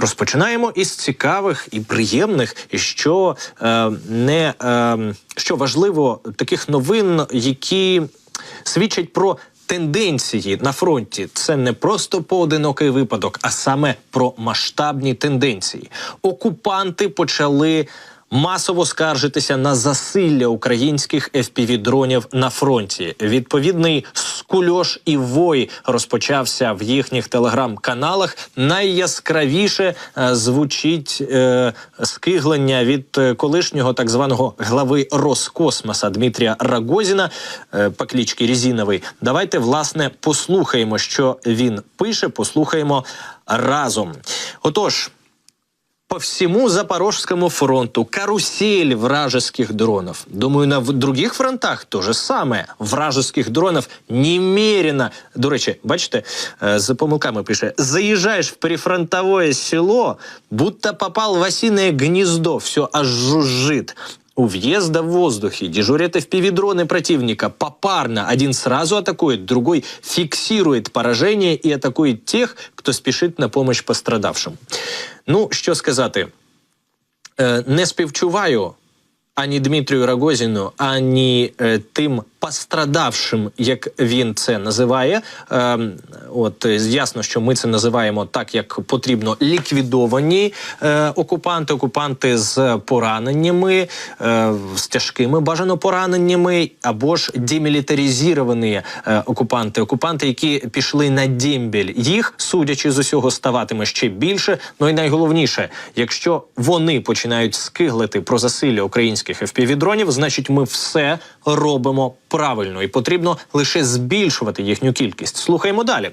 Розпочинаємо із цікавих і приємних, і що е, не е, що важливо, таких новин, які свідчать про тенденції на фронті. Це не просто поодинокий випадок, а саме про масштабні тенденції. Окупанти почали. Масово скаржитися на засилля українських FPV-дронів на фронті. Відповідний скульош і вой розпочався в їхніх телеграм-каналах. Найяскравіше е, звучить е, скиглення від е, колишнього так званого глави Роскосмоса Дмитрія Рагозіна е, по кличці Різіновий. Давайте власне послухаємо, що він пише. Послухаємо разом. Отож. По всему Запорожскому фронту карусель вражеских дронов. Думаю, на в- других фронтах то же самое. Вражеских дронов немерено. До речі, бачите, е, з помилками пише: заїжджаєш в прифронтовое село, будто попал в осиное гнездо, все аж жужжит. У въезда в воздухе дежурят FPV-дроны противника попарно. Один сразу атакует, другой фиксирует поражение и атакует тех, кто спешит на помощь пострадавшим. Ну, що сказати, е, не співчуваю ані Дмитрію Рогозіну, ані е, тим пострадавшим, як він це називає. Е, от ясно, що ми це називаємо так, як потрібно ліквідовані е, окупанти, окупанти з пораненнями, е, з тяжкими бажано пораненнями, або ж демілітаризовані е, окупанти, окупанти, які пішли на дембіль. Їх, судячи з усього, ставатиме ще більше. Ну і найголовніше, якщо вони починають скиглити про засилля українських FPV-дронів, значить ми все робимо правильно і потрібно лише збільшувати їхню кількість. Слухаємо далі.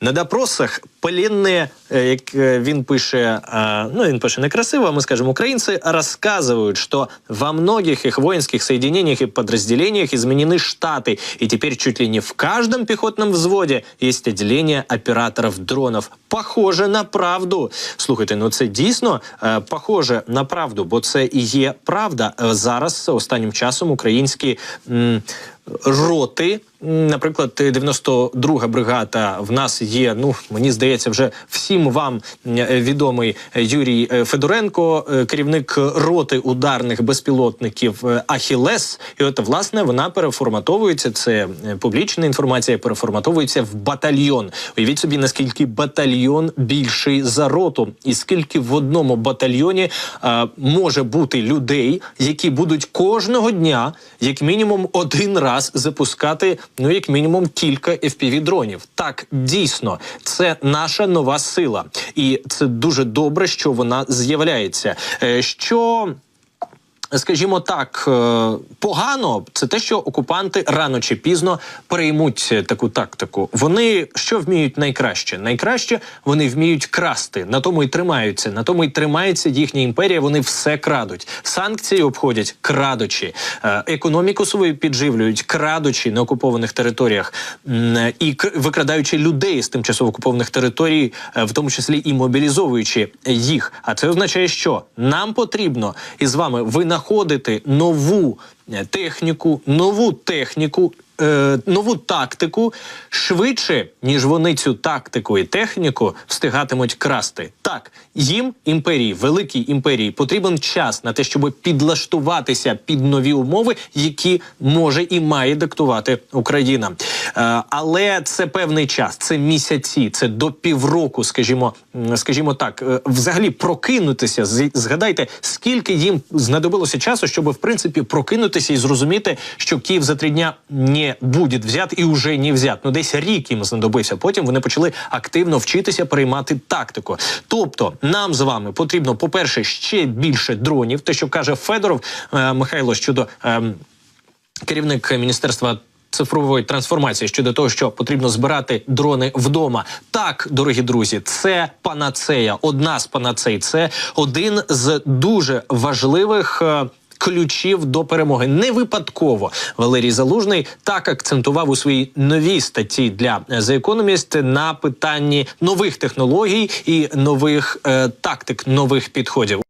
На допросах пленні, е, як е, він пише, е, ну він пише некрасиво, а ми скажемо, українці рассказывают, что во многих их воинских соединениях и подразделениях изменены штаты, и теперь чуть ли не в каждом пехотном взводе есть отделение операторов дронов. Похоже на правду. Слухайте, ну це дійсно е, похоже на правду, бо це і є правда. Зараз останнім часом українські. Роти, наприклад, 92-га бригада в нас є. Ну мені здається, вже всім вам е, відомий Юрій е, Федоренко, е, керівник роти ударних безпілотників Ахілес. І от власне вона переформатовується. Це публічна інформація, переформатовується в батальйон. Уявіть собі, наскільки батальйон більший за роту, і скільки в одному батальйоні е, може бути людей, які будуть кожного дня, як мінімум, один раз запускати, ну як мінімум, кілька FPV-дронів. Так, дійсно, це наша нова сила, і це дуже добре, що вона з'являється. Е, Що скажімо так, е, погано це те, що окупанти рано чи пізно переймуть таку тактику. Вони що вміють найкраще? Найкраще вони вміють красти. На тому й тримаються. На тому й тримається їхня імперія. Вони все крадуть. Санкції обходять крадучи, Е, економіку свою підживлюють, крадучи на окупованих територіях і викрадаючи людей з тимчасово окупованих територій, е, в тому числі і мобілізовуючи їх. А це означає, що нам потрібно із вами винаходити нову е, техніку, нову техніку. е, Нову тактику швидше, ніж вони цю тактику і техніку встигатимуть красти. Так, їм імперії, великій імперії, потрібен час на те, щоб підлаштуватися під нові умови, які може і має диктувати Україна. Е, але це певний час, це місяці, це до півроку, скажімо, скажімо так, е, взагалі прокинутися. Згадайте, скільки їм знадобилося часу, щоб в принципі прокинутися і зрозуміти, що Київ за три дня не буде взят і вже не взят. Ну десь рік їм знадобився. Потім вони почали активно вчитися приймати тактику. Тобто, нам з вами потрібно, по-перше, ще більше дронів. Те, що каже Федоров е, Михайло щодо. е, керівник міністерства. Цифрової трансформації щодо того, що потрібно збирати дрони вдома. Так, дорогі друзі, це панацея. Одна з панацей. Це один з дуже важливих. Ключів до перемоги не випадково Валерій Залужний так акцентував у своїй новій статті для е, The Economist на питанні нових технологій і нових е, тактик, нових підходів.